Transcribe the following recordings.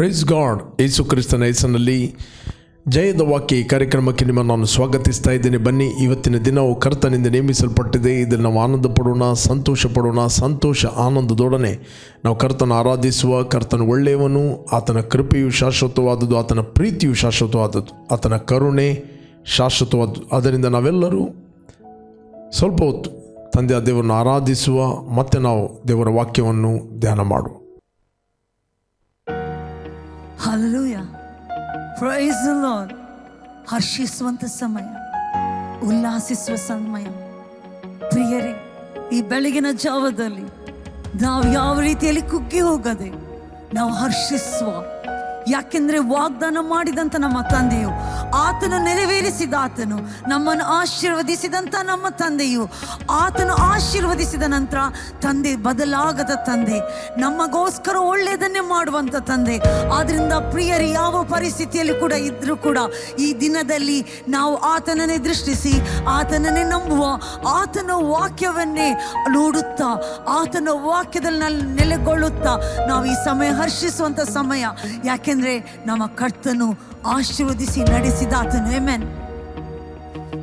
Praise God ಯೇಸು ಕ್ರಿಸ್ತನ ಹೆಸರಿನಲ್ಲಿ ಜಯದ ವಾಕ್ಯ ಈ ಕಾರ್ಯಕ್ರಮಕ್ಕೆ ನಿಮ್ಮನ್ನು ನಾನು ಸ್ವಾಗತಿಸ್ತಾ ಇದ್ದೇನೆ. ಬನ್ನಿ, ಇವತ್ತಿನ ದಿನವು ಕರ್ತನಿಂದ ನೇಮಿಸಲ್ಪಟ್ಟಿದೆ. ಇದನ್ನು ನಾವು ಆನಂದ ಪಡೋಣ ಸಂತೋಷ ಪಡೋಣ ಸಂತೋಷ ಆನಂದದೊಡನೆ ನಾವು ಕರ್ತನ ಆರಾಧಿಸುವ, ಕರ್ತನ ಒಳ್ಳೆಯವನು, ಆತನ ಕೃಪೆಯು ಶಾಶ್ವತವಾದದ್ದು, ಆತನ ಪ್ರೀತಿಯು ಶಾಶ್ವತವಾದದ್ದು, ಆತನ ಕರುಣೆ ಶಾಶ್ವತವಾದದ್ದು. ಅದರಿಂದ ನಾವೆಲ್ಲರೂ ಸ್ವಲ್ಪ ಹೊತ್ತು ತಂದೆಯ ದೇವರನ್ನು ಆರಾಧಿಸುವ ಮತ್ತು ನಾವು ದೇವರ ವಾಕ್ಯವನ್ನು ಧ್ಯಾನ ಮಾಡುವ. Hallelujah. ಪ್ರೈಸ್ the ಹರ್ಷಿಸುವಂಥ ಸಮಯ ಉಲ್ಲಾಸಿಸುವ ಸಮಯ ಪ್ರಿಯರೇ ಈ ಬೆಳಗಿನ ಜಾವದಲ್ಲಿ ನಾವು ಯಾವ ರೀತಿಯಲ್ಲಿ ಕುಗ್ಗಿ ಹೋಗದೆ ನಾವು ಹರ್ಷಿಸುವ. ಯಾಕೆಂದ್ರೆ ವಾಗ್ದಾನ ಮಾಡಿದಂಥ ನಮ್ಮ ತಂದೆಯು ಆತನು ನೆರವೇರಿಸಿದ ಆತನು ನಮ್ಮನ್ನು ಆಶೀರ್ವದಿಸಿದಂಥ ನಮ್ಮ ತಂದೆಯು. ಆತನು ಆಶೀರ್ವದಿಸಿದ ನಂತರ ತಂದೆ ಬದಲಾಗದ ತಂದೆ. ನಮಗೋಸ್ಕರ ಒಳ್ಳೆಯದನ್ನೇ ಮಾಡುವಂಥ ತಂದೆ. ಆದ್ದರಿಂದ ಪ್ರಿಯರು ಯಾವ ಪರಿಸ್ಥಿತಿಯಲ್ಲಿ ಕೂಡ ಇದ್ದರೂ ಕೂಡ ಈ ದಿನದಲ್ಲಿ ನಾವು ಆತನನ್ನೇ ದೃಷ್ಟಿಸಿ, ಆತನನ್ನೇ ನಂಬುವ, ಆತನ ವಾಕ್ಯವನ್ನೇ ನೋಡುತ್ತಾ, ಆತನ ವಾಕ್ಯದಲ್ಲಿ ನಲ್- ನೆಲೆಗೊಳ್ಳುತ್ತಾ ನಾವು ಈ ಸಮಯ ಹರ್ಷಿಸುವಂಥ ಸಮಯ. ಯಾಕೆಂದರೆ ನಮ್ಮ ಕರ್ತನು ಆಶೀರ್ವದಿಸಿ ನಡೆಸಿದ ಆತನು amen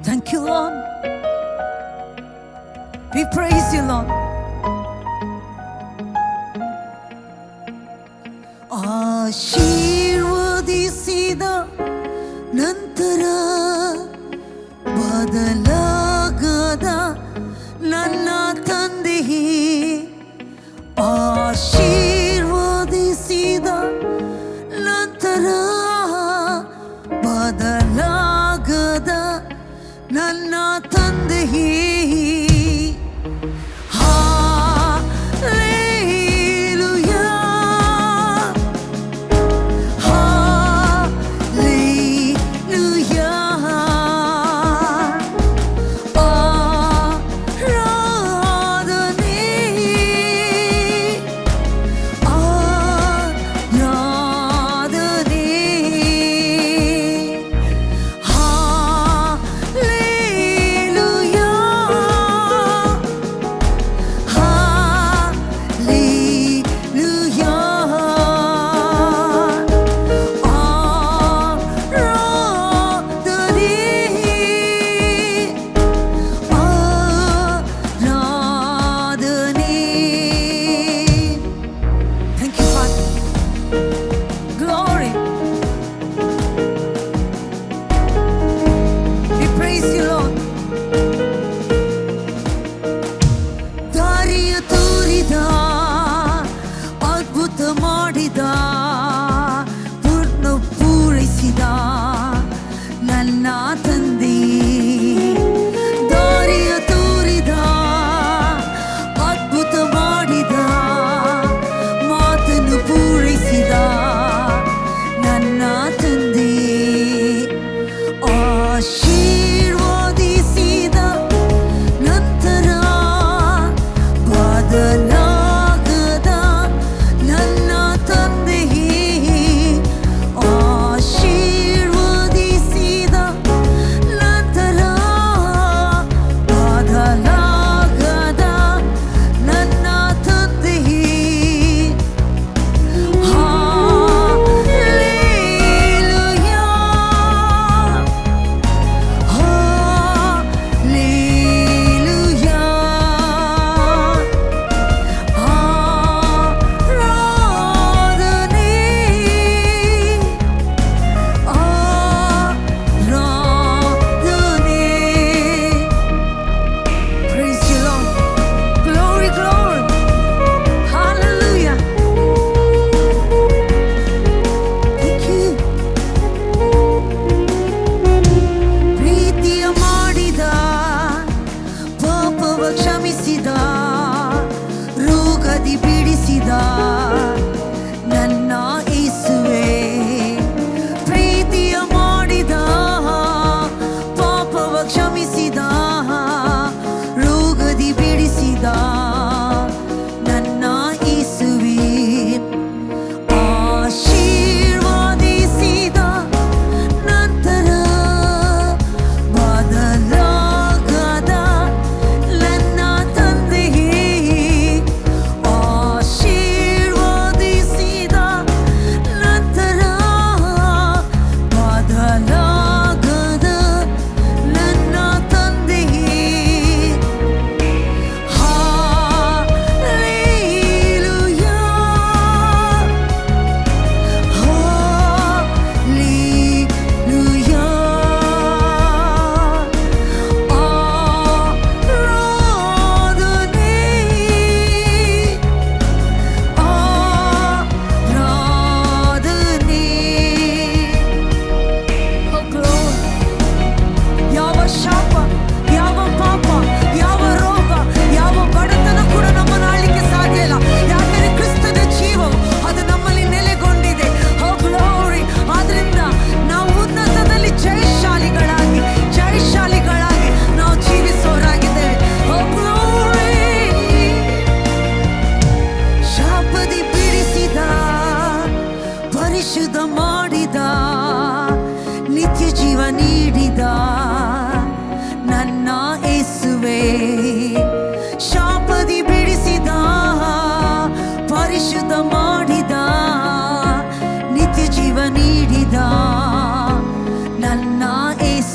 thank you lord we praise you lord ಆಶೀರ್ವದಿಸಿದ ನಂತರ ಬದಲಾಗದ ನನ್ನ ತಂದೆಯೇ ಆಶೀರ್ವದಿಸಿದ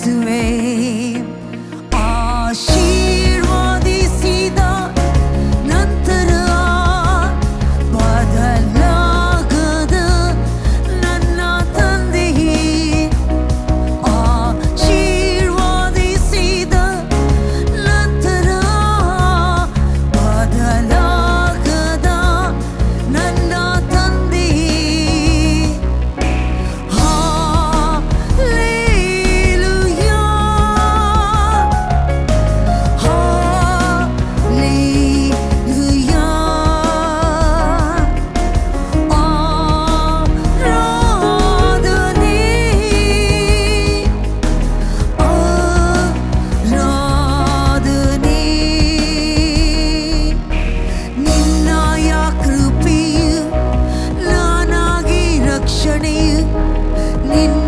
to me. கருணை நின்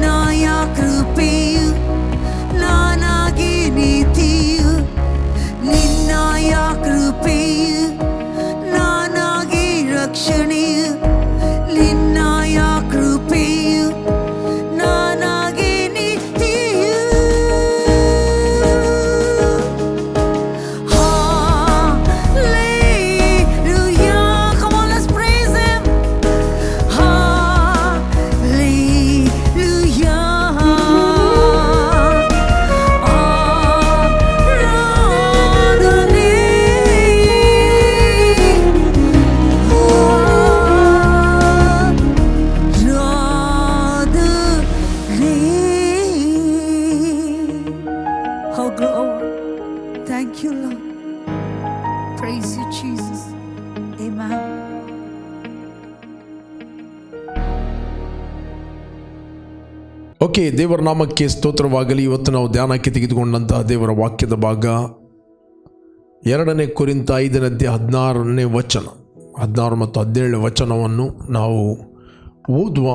Praise you, Jesus. Amen. Okay ದೇವರ ನಾಮಕ್ಕೆ ಸ್ತೋತ್ರವಾಗಲಿ ಇವತ್ತು ನಾವು ಧ್ಯಾನಕ್ಕೆ ತೆಗೆದುಕೊಂಡಂತಹ ದೇವರ ವಾಕ್ಯದ ಭಾಗ ಎರಡನೇ ಕುರಿತ ಐದನದ್ದೇ ಹದಿನಾರನೇ ವಚನ ಹದಿನಾರು ಮತ್ತು ಹದಿನೇಳನೇ ವಚನವನ್ನು ನಾವು ಓದುವ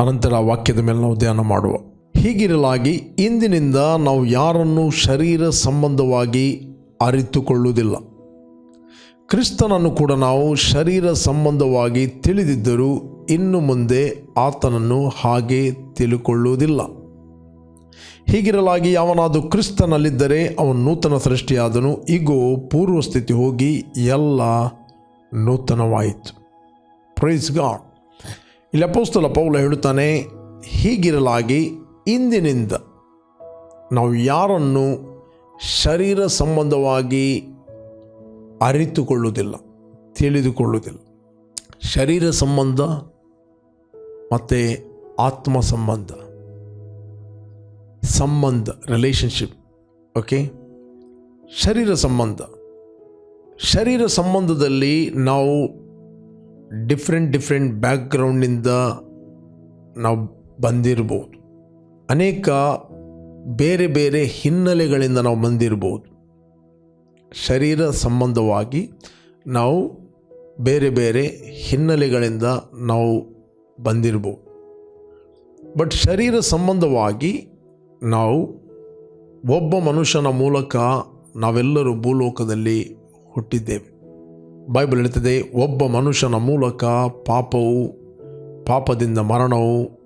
ಅನಂತರ ವಾಕ್ಯದ ಮೇಲೆ ನಾವು ಧ್ಯಾನ ಮಾಡುವ ಹೀಗಿರಲಾಗಿ ಇಂದಿನಿಂದ ನಾವು ಯಾರನ್ನು ಶರೀರ ಸಂಬಂಧವಾಗಿ ಅರಿತುಕೊಳ್ಳುವುದಿಲ್ಲ ಕ್ರಿಸ್ತನನ್ನು ಕೂಡ ನಾವು ಶರೀರ ಸಂಬಂಧವಾಗಿ ತಿಳಿದಿದ್ದರೂ ಇನ್ನು ಮುಂದೆ ಆತನನ್ನು ಹಾಗೆ ತಿಳುಕೊಳ್ಳುವುದಿಲ್ಲ. ಹೀಗಿರಲಾಗಿ ಯಾವನಾದರೂ ಕ್ರಿಸ್ತನಲ್ಲಿದ್ದರೆ ಅವನು ನೂತನ ಸೃಷ್ಟಿಯಾದನು, ಈಗೋ ಪೂರ್ವ ಸ್ಥಿತಿ ಹೋಗಿ ಎಲ್ಲ ನೂತನವಾಯಿತು. ಪ್ರೈಸ್ ಗಾಡ್ ಇಲ್ಲಿ ಅಪೋಸ್ತಲ ಪೌಲ ಹೇಳುತ್ತಾನೆ, ಹೀಗಿರಲಾಗಿ ಇಂದಿನಿಂದ ನಾವು ಯಾರನ್ನು ಶರೀರ ಸಂಬಂಧವಾಗಿ ಅರಿತುಕೊಳ್ಳುವುದಿಲ್ಲ, ತಿಳಿದುಕೊಳ್ಳುವುದಿಲ್ಲ. ಶರೀರ ಸಂಬಂಧ ಮತ್ತು ಆತ್ಮ ಸಂಬಂಧ. ಸಂಬಂಧ ರಿಲೇಷನ್ಶಿಪ್ ಓಕೆ ಶರೀರ ಸಂಬಂಧ. ಶರೀರ ಸಂಬಂಧದಲ್ಲಿ ನಾವು ಡಿಫ್ರೆಂಟ್ ಡಿಫ್ರೆಂಟ್ ಬ್ಯಾಕ್ಗ್ರೌಂಡಿಂದ ನಾವು ಬಂದಿರ್ಬೋದು. ಅನೇಕ ಬೇರೆ ಬೇರೆ ಹಿನ್ನೆಲೆಗಳಿಂದ ನಾವು ಬಂದಿರ್ಬೋದು. ಶರೀರ ಸಂಬಂಧವಾಗಿ ನಾವು ಬೇರೆ ಬೇರೆ ಹಿನ್ನೆಲೆಗಳಿಂದ ನಾವು ಬಂದಿರ್ಬೋದು. ಬಟ್ ಶರೀರ ಸಂಬಂಧವಾಗಿ ನಾವು ಒಬ್ಬ ಮನುಷ್ಯನ ಮೂಲಕ ನಾವೆಲ್ಲರೂ ಭೂಲೋಕದಲ್ಲಿ ಹುಟ್ಟಿದ್ದೇವೆ. ಬೈಬಲ್ ಹೇಳ್ತದೆ, ಒಬ್ಬ ಮನುಷ್ಯನ ಮೂಲಕ ಪಾಪವು, ಪಾಪದಿಂದ ಮರಣವು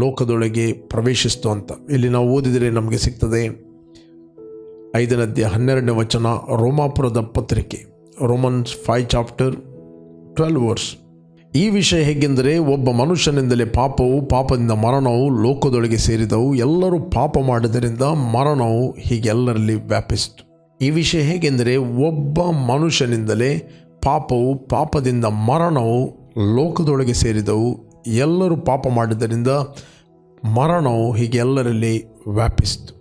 ಲೋಕದೊಳಗೆ ಪ್ರವೇಶಿಸ್ತು ಅಂತ. ಇಲ್ಲಿ ನಾವು ಓದಿದರೆ ನಮಗೆ ಸಿಗ್ತದೆ ಐದನದ್ಯ ಹನ್ನೆರಡನೇ ವಚನ, ರೋಮಾಪುರದ ಪತ್ರಿಕೆ, Romans five chapter twelve verse ಈ ವಿಷಯ ಹೇಗೆಂದರೆ, ಒಬ್ಬ ಮನುಷ್ಯನಿಂದಲೇ ಪಾಪವು, ಪಾಪದಿಂದ ಮರಣವು ಲೋಕದೊಳಗೆ ಸೇರಿದವು. ಎಲ್ಲರೂ ಪಾಪ ಮಾಡಿದ್ದರಿಂದ ಮರಣವು ಹೀಗೆಲ್ಲರಲ್ಲಿ ವ್ಯಾಪಿಸಿತು. ಈ ವಿಷಯ ಹೇಗೆಂದರೆ, ಒಬ್ಬ ಮನುಷ್ಯನಿಂದಲೇ ಪಾಪವು, ಪಾಪದಿಂದ ಮರಣವು ಲೋಕದೊಳಗೆ ಸೇರಿದವು. ಎಲ್ಲರೂ ಪಾಪ ಮಾಡಿದ್ದರಿಂದ ಮರಣವು ಹೀಗೆಲ್ಲರಲ್ಲಿ ವ್ಯಾಪಿಸಿತು.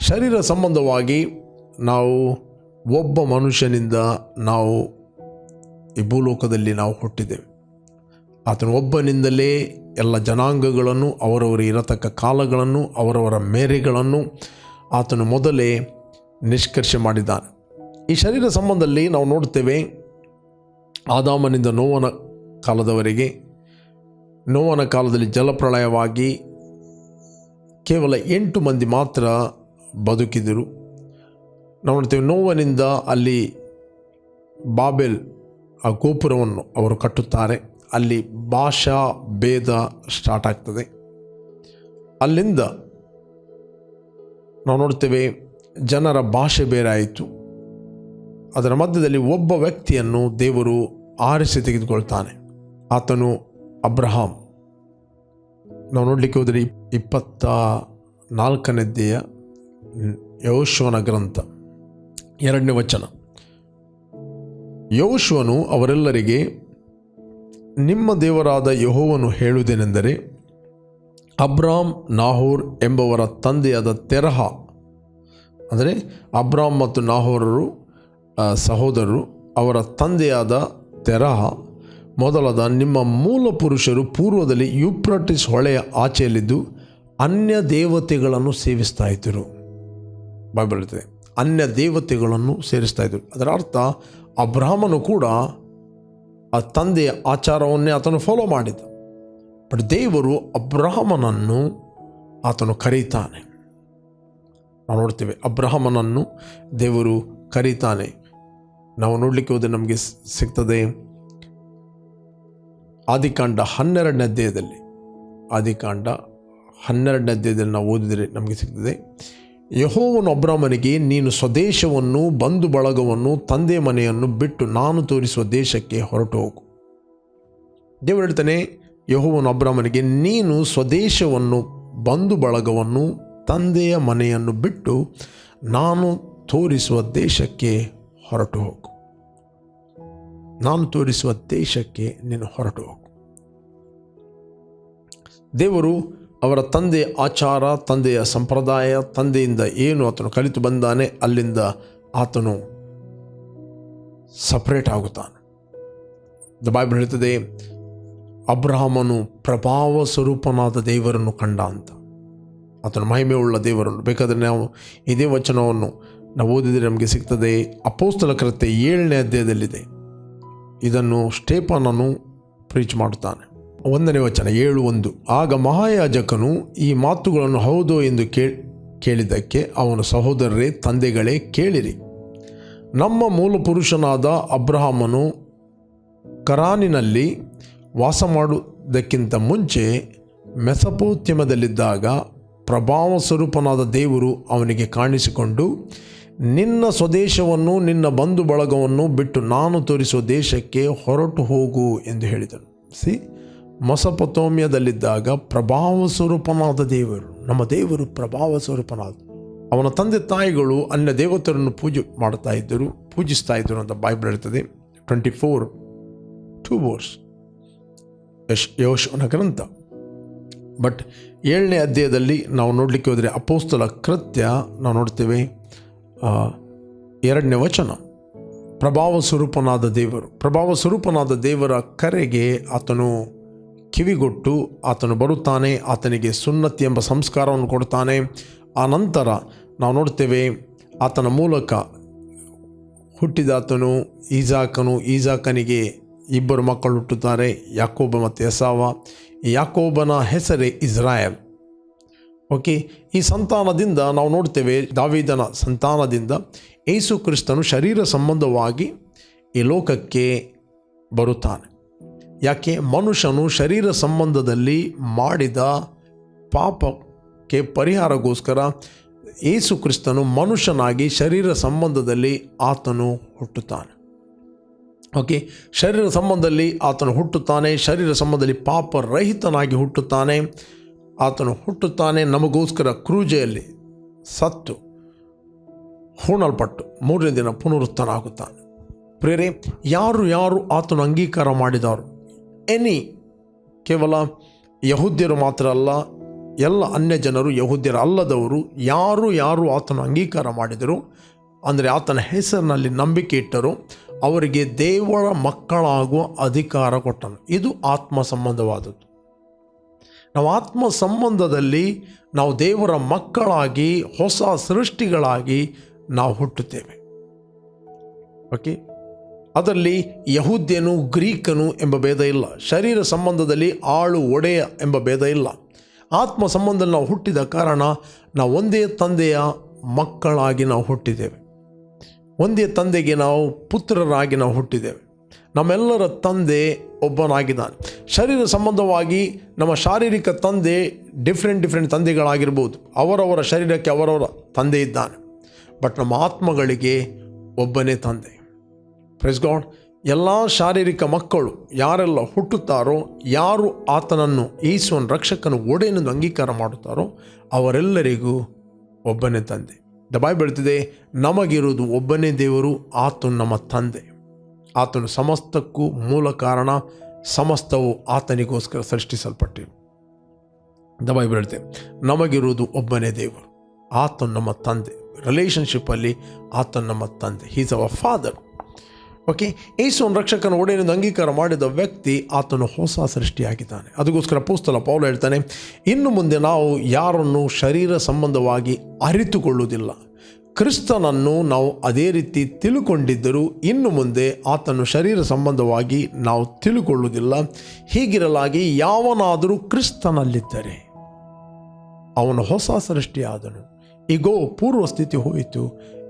ಶರೀರ ಸಂಬಂಧವಾಗಿ ನಾವು ಒಬ್ಬ ಮನುಷ್ಯನಿಂದ ನಾವು ಈ ಭೂಲೋಕದಲ್ಲಿ ನಾವು ಹುಟ್ಟಿದ್ದೇವೆ. ಆತನು ಒಬ್ಬನಿಂದಲೇ ಎಲ್ಲ ಜನಾಂಗಗಳನ್ನು, ಅವರವರು ಇರತಕ್ಕ ಕಾಲಗಳನ್ನು, ಅವರವರ ಮೇರೆಗಳನ್ನು ಆತನು ಮೊದಲೇ ನಿಷ್ಕರ್ಷ ಮಾಡಿದ್ದಾನೆ. ಈ ಶರೀರ ಸಂಬಂಧದಲ್ಲಿ ನಾವು ನೋಡ್ತೇವೆ ಆದಾಮನಿಂದ ನೋವನ ಕಾಲದವರೆಗೆ, ನೋವನ ಕಾಲದಲ್ಲಿ ಜಲಪ್ರಳಯವಾಗಿ ಕೇವಲ ಎಂಟು ಮಂದಿ ಮಾತ್ರ ಬದುಕಿದರು. ನಾವು ನೋಡ್ತೇವೆ ನೋವನಿಂದ ಅಲ್ಲಿ ಬಾಬೆಲ್, ಆ ಗೋಪುರವನ್ನು ಅವರು ಕಟ್ಟುತ್ತಾರೆ. ಅಲ್ಲಿ ಭಾಷಾ ಭೇದ ಸ್ಟಾರ್ಟ್ ಆಗ್ತದೆ. ಅಲ್ಲಿಂದ ನಾವು ನೋಡ್ತೇವೆ ಜನರ ಭಾಷೆ ಬೇರೆ ಆಯಿತು. ಅದರ ಮಧ್ಯದಲ್ಲಿ ಒಬ್ಬ ವ್ಯಕ್ತಿಯನ್ನು ದೇವರು ಆರಿಸಿ ತೆಗೆದುಕೊಳ್ತಾನೆ. ಆತನು ಅಬ್ರಹಾಂ. ನಾವು ನೋಡಲಿಕ್ಕೆ ಹೋದರೆ ಇಪ್ಪತ್ತ ನಾಲ್ಕನೇದ್ದೆಯ ಯೋಶ್ವನ ಗ್ರಂಥ, ಎರಡನೇ ವಚನ. ಯೌಶ್ವನು ಅವರೆಲ್ಲರಿಗೆ, ನಿಮ್ಮ ದೇವರಾದ ಯಹೋವನು ಹೇಳುವುದೇನೆಂದರೆ, ಅಬ್ರಾಮ್ ನಾಹೋರ್ ಎಂಬವರ ತಂದೆಯಾದ ತೆರಹ, ಅಂದರೆ ಅಬ್ರಾಮ್ ಮತ್ತು ನಾಹೋರರು ಸಹೋದರರು, ಅವರ ತಂದೆಯಾದ ತೆರಹ, ಮೊದಲಾದ ನಿಮ್ಮ ಮೂಲ ಪುರುಷರು ಪೂರ್ವದಲ್ಲಿ ಯುಪ್ರಟಿಸ್ ಹೊಳೆಯ ಆಚೆಯಲ್ಲಿದ್ದು ಅನ್ಯ ದೇವತೆಗಳನ್ನು ಸೇವಿಸ್ತಾ ಇದ್ದರು. ಬೈಬಲ್ ಹೇಳ್ತದೆ ಅನ್ಯ ದೇವತೆಗಳನ್ನು ಸೇರಿಸ್ತಾ ಇದ್ದರು ಅದರ ಅರ್ಥ ಅಬ್ರಾಹ್ಮನು ಕೂಡ ಆ ತಂದೆಯ ಆಚಾರವನ್ನೇ ಆತನು ಫಾಲೋ ಮಾಡಿದ ಬಟ್ ದೇವರು ಅಬ್ರಾಹ್ಮನನ್ನು ಆತನು ಕರೀತಾನೆ. ನಾವು ನೋಡ್ತೇವೆ ಅಬ್ರಾಹ್ಮನನ್ನು ದೇವರು ಕರೀತಾನೆ. ನಾವು ನೋಡಲಿಕ್ಕೆ ಹೋದರೆ ನಮಗೆ ಸಿಗ್ತದೆ ಆದಿಕಾಂಡ ಹನ್ನೆರಡನೇ ಅಧ್ಯಾಯದಲ್ಲಿ. ಆದಿಕಾಂಡ ಹನ್ನೆರಡನೇ ಅಧ್ಯಾಯದಲ್ಲಿ ನಾವು ಓದಿದರೆ ನಮಗೆ ಸಿಗ್ತದೆ. ಯಹೋವನು ಅಬ್ರಾಮನಿಗೆ, ನೀನು ಸ್ವದೇಶವನ್ನು, ಬಂಧು ಬಳಗವನ್ನು, ತಂದೆ ಮನೆಯನ್ನು ಬಿಟ್ಟು ನಾನು ತೋರಿಸುವ ದೇಶಕ್ಕೆ ಹೊರಟು ಹೋಗು. ದೇವರು ಹೇಳ್ತಾನೆ, ಯಹೋವನು ಅಬ್ರಾಮನಿಗೆ, ನೀನು ಸ್ವದೇಶವನ್ನು, ಬಂಧು ಬಳಗವನ್ನು, ತಂದೆಯ ಮನೆಯನ್ನು ಬಿಟ್ಟು ನಾನು ತೋರಿಸುವ ದೇಶಕ್ಕೆ ಹೊರಟು ಹೋಗು. ನಾನು ತೋರಿಸುವ ದೇಶಕ್ಕೆ ನೀನು ಹೊರಟು ಹೋಗು. ದೇವರು ಅವರ ತಂದೆ ಆಚಾರ, ತಂದೆಯ ಸಂಪ್ರದಾಯ, ತಂದೆಯಿಂದ ಏನು ಆತನು ಕಲಿತು ಬಂದಾನೆ, ಅಲ್ಲಿಂದ ಆತನು ಸಪ್ರೇಟ್ ಆಗುತ್ತಾನೆ. ದ ಬೈಬಲ್ ಹೇಳ್ತದೆ ಅಬ್ರಹಾಮನು ಪ್ರಭಾವ ಸ್ವರೂಪನಾದ ದೇವರನ್ನು ಕಂಡ ಅಂತ. ಆತನ ಮಹಿಮೆಯುಳ್ಳ ದೇವರನ್ನು. ಬೇಕಾದರೆ ನಾವು ಇದೇ ವಚನವನ್ನು ನಾವು ಓದಿದರೆ ನಮಗೆ ಸಿಗ್ತದೆ. ಅಪೋಸ್ತಲ ಕೃತ್ಯ ಏಳನೇ ಅಧ್ಯಾಯದಲ್ಲಿದೆ. ಇದನ್ನು ಸ್ಟೇಪನನ್ನು ಪ್ರೀಚ್ ಮಾಡುತ್ತಾನೆ. ಒಂದನೇ ವಚನ, ಏಳು ಒಂದು. ಆಗ ಮಹಾಯಾಜಕನು ಈ ಮಾತುಗಳನ್ನು ಹೌದೋ ಎಂದು ಕೇಳಿದ್ದಕ್ಕೆ ಅವನ ಸಹೋದರರೇ, ತಂದೆಗಳೇ ಕೇಳಿರಿ. ನಮ್ಮ ಮೂಲ ಪುರುಷನಾದ ಅಬ್ರಹಾಮನು ಕರಾನಿನಲ್ಲಿ ವಾಸ ಮಾಡುವುದಕ್ಕಿಂತ ಮುಂಚೆ ಮೆಸಪೋತ್ಯಮದಲ್ಲಿದ್ದಾಗ ಪ್ರಭಾವ ಸ್ವರೂಪನಾದ ದೇವರು ಅವನಿಗೆ ಕಾಣಿಸಿಕೊಂಡು, ನಿನ್ನ ಸ್ವದೇಶವನ್ನು ನಿನ್ನ ಬಂಧು ಬಳಗವನ್ನು ಬಿಟ್ಟು ನಾನು ತೋರಿಸುವ ದೇಶಕ್ಕೆ ಹೊರಟು ಹೋಗು ಎಂದು ಹೇಳಿದನು. ಸಿ ಮೊಸಪತೋಮ್ಯದಲ್ಲಿದ್ದಾಗ ಪ್ರಭಾವ ಸ್ವರೂಪನಾದ ದೇವರು, ನಮ್ಮ ದೇವರು ಪ್ರಭಾವ ಸ್ವರೂಪನಾದ. ಅವನ ತಂದೆ ತಾಯಿಗಳು ಅನ್ಯ ದೇವತರನ್ನು ಪೂಜೆ ಮಾಡ್ತಾ ಇದ್ದರು, ಪೂಜಿಸ್ತಾ ಇದ್ದರು ಅಂತ ಬೈಬಲ್ ಇರ್ತದೆ ಟ್ವೆಂಟಿ ಫೋರ್ ಟೂ ಬೋರ್ಸ್ ಯಶ್ ಯೋಶನ ಗ್ರಂಥ. ಬಟ್ ಏಳನೇ ಅಧ್ಯಾಯದಲ್ಲಿ ನಾವು ನೋಡಲಿಕ್ಕೆ ಹೋದರೆ ಅಪೋಸ್ತಲ ಕೃತ್ಯ ನಾವು ನೋಡ್ತೇವೆ. ಎರಡನೇ ವಚನ. ಪ್ರಭಾವ ಸ್ವರೂಪನಾದ ದೇವರು, ಪ್ರಭಾವ ಸ್ವರೂಪನಾದ ದೇವರ ಕರೆಗೆ ಆತನು ಕಿವಿಗೊಟ್ಟು ಆತನು ಬರುತ್ತಾನೆ, ಆತನಿಗೆ ಸುನ್ನತಿ ಎಂಬ ಸಂಸ್ಕಾರವನ್ನು ಕೊಡ್ತಾನೆ ಆ ನಂತರ ನಾವು ನೋಡ್ತೇವೆ, ಆತನ ಮೂಲಕ ಹುಟ್ಟಿದಾತನು, ಈಜಾಕನು, ಈಜಾಕನಿಗೆ ಇಬ್ಬರು ಮಕ್ಕಳು ಹುಟ್ಟುತ್ತಾರೆ, ಯಾಕೋಬ ಮತ್ತು ಎಸಾವ. ಯಾಕೋಬನ ಹೆಸರೇ ಇಸ್ರಾಯಲ್. ಓಕೆ, ಈ ಸಂತಾನದಿಂದ ನಾವು ನೋಡ್ತೇವೆ, ದಾವಿದನ ಸಂತಾನದಿಂದ ಏಸು ಕ್ರಿಸ್ತನು ಶರೀರ ಸಂಬಂಧವಾಗಿ ಈ ಲೋಕಕ್ಕೆ ಬರುತ್ತಾನೆ. ಯಾಕೆ ಮನುಷ್ಯನು ಶರೀರ ಸಂಬಂಧದಲ್ಲಿ ಮಾಡಿದ ಪಾಪಕ್ಕೆ ಪರಿಹಾರಗೋಸ್ಕರ ಏಸು ಕ್ರಿಸ್ತನು ಮನುಷ್ಯನಾಗಿ ಶರೀರ ಸಂಬಂಧದಲ್ಲಿ ಆತನು ಹುಟ್ಟುತ್ತಾನೆ. ಓಕೆ, ಶರೀರ ಸಂಬಂಧದಲ್ಲಿ ಆತನು ಹುಟ್ಟುತ್ತಾನೆ, ಶರೀರ ಸಂಬಂಧದಲ್ಲಿ ಪಾಪರಹಿತನಾಗಿ ಹುಟ್ಟುತ್ತಾನೆ, ಆತನು ಹುಟ್ಟುತ್ತಾನೆ ನಮಗೋಸ್ಕರ ಕ್ರೂಜೆಯಲ್ಲಿ ಸತ್ತು, ಹೂಣಲ್ಪಟ್ಟು ಮೂರನೇ ದಿನ ಪುನರುತ್ಥಾನ ಆಗುತ್ತಾನೆ ಪ್ರೇರೆ ಯಾರು ಯಾರು ಆತನು ಅಂಗೀಕಾರ ಮಾಡಿದವರು? ಎನಿ ಕೇವಲ ಯಹೂದ್ಯರು ಮಾತ್ರ ಅಲ್ಲ, ಎಲ್ಲ ಅನ್ಯ ಜನರು ಯಹೂದ್ಯರು ಅಲ್ಲದವರು, ಯಾರು ಯಾರು ಆತನು ಅಂಗೀಕಾರ ಮಾಡಿದರು, ಅಂದರೆ ಆತನ ಹೆಸರಿನಲ್ಲಿ ನಂಬಿಕೆ ಇಟ್ಟರು, ಅವರಿಗೆ ದೇವರ ಮಕ್ಕಳಾಗುವ ಅಧಿಕಾರ ಕೊಟ್ಟನು. ಇದು ಆತ್ಮ ಸಂಬಂಧವಾದದ್ದು. ನಾವು ಆತ್ಮ ಸಂಬಂಧದಲ್ಲಿ ನಾವು ದೇವರ ಮಕ್ಕಳಾಗಿ, ಹೊಸ ಸೃಷ್ಟಿಗಳಾಗಿ ನಾವು ಹುಟ್ಟುತ್ತೇವೆ. ಓಕೆ ಅದರಲ್ಲಿ ಯಹೂದ್ಯನು, ಗ್ರೀಕನು ಎಂಬ ಭೇದ ಇಲ್ಲ. ಶರೀರ ಸಂಬಂಧದಲ್ಲಿ ಆಳು, ಒಡೆಯ ಎಂಬ ಭೇದ ಇಲ್ಲ. ಆತ್ಮ ಸಂಬಂಧದಲ್ಲಿ ನಾವು ಹುಟ್ಟಿದ ಕಾರಣ ನಾವು ಒಂದೇ ತಂದೆಯ ಮಕ್ಕಳಾಗಿ ನಾವು ಹುಟ್ಟಿದ್ದೇವೆ. ಒಂದೇ ತಂದೆಗೆ ನಾವು ಪುತ್ರರಾಗಿ ನಾವು ಹುಟ್ಟಿದ್ದೇವೆ. ನಮ್ಮೆಲ್ಲರ ತಂದೆ ಒಬ್ಬನಾಗಿದ್ದಾನೆ. ಶರೀರ ಸಂಬಂಧವಾಗಿ ನಮ್ಮ ಶಾರೀರಿಕ ತಂದೆ ಡಿಫ್ರೆಂಟ್ ಡಿಫ್ರೆಂಟ್ ತಂದೆಗಳಾಗಿರ್ಬೋದು. ಅವರವರ ಶರೀರಕ್ಕೆ ಅವರವರ ತಂದೆ ಇದ್ದಾನೆ. ಬಟ್ ನಮ್ಮ ಆತ್ಮಗಳಿಗೆ ಒಬ್ಬನೇ ತಂದೆ. ಪ್ರೆಸ್ ಗಾಡ್ ಎಲ್ಲ ಶಾರೀರಿಕ ಮಕ್ಕಳು ಯಾರೆಲ್ಲ ಹುಟ್ಟುತ್ತಾರೋ, ಯಾರು ಆತನನ್ನು ಏಸುವನ್ ರಕ್ಷಕನ ಒಡೆಯನ್ನು ಅಂಗೀಕಾರ ಮಾಡುತ್ತಾರೋ, ಅವರೆಲ್ಲರಿಗೂ ಒಬ್ಬನೇ ತಂದೆ. ದ ಬಾಯ್ ಹೇಳ್ತಿದೆ, ನಮಗಿರುವುದು ಒಬ್ಬನೇ ದೇವರು, ಆತನು ನಮ್ಮ ತಂದೆ. ಆತನು ಸಮಸ್ತಕ್ಕೂ ಮೂಲ ಕಾರಣ, ಸಮಸ್ತವು ಆತನಿಗೋಸ್ಕರ ಸೃಷ್ಟಿಸಲ್ಪಟ್ಟಿರು ದ ಬೈಬಲ್ ಹೇಳ್ತೆ ನಮಗಿರುವುದು ಒಬ್ಬನೇ ದೇವರು, ಆತನು ನಮ್ಮ ತಂದೆ. ರಿಲೇಷನ್ಶಿಪ್ಪಲ್ಲಿ ಆತನು ನಮ್ಮ ತಂದೆ. ಹೀಸ್ ಅವರ್ ಫಾದರ್ ಓಕೆ ಈ ರಕ್ಷಕನ ಒಡೆಯನ್ನು ಅಂಗೀಕಾರ ಮಾಡಿದ ವ್ಯಕ್ತಿ ಆತನು ಹೊಸ ಸೃಷ್ಟಿಯಾಗಿದ್ದಾನೆ. ಅದಕ್ಕೋಸ್ಕರ ಪುಸ್ತಲ ಪೌಲ ಹೇಳ್ತಾನೆ, ಇನ್ನು ಮುಂದೆ ನಾವು ಯಾರನ್ನು ಶರೀರ ಸಂಬಂಧವಾಗಿ ಅರಿತುಕೊಳ್ಳುವುದಿಲ್ಲ. ಕ್ರಿಸ್ತನನ್ನು ನಾವು ಅದೇ ರೀತಿ ತಿಳುಕೊಂಡಿದ್ದರೂ ಇನ್ನು ಮುಂದೆ ಆತನು ಶರೀರ ಸಂಬಂಧವಾಗಿ ನಾವು ತಿಳುಕೊಳ್ಳುವುದಿಲ್ಲ. ಹೀಗಿರಲಾಗಿ ಯಾವನಾದರೂ ಕ್ರಿಸ್ತನಲ್ಲಿದ್ದರೆ ಅವನು ಹೊಸ ಸೃಷ್ಟಿಯಾದನು. ಈಗೋ ಪೂರ್ವ ಸ್ಥಿತಿ ಹೋಯಿತು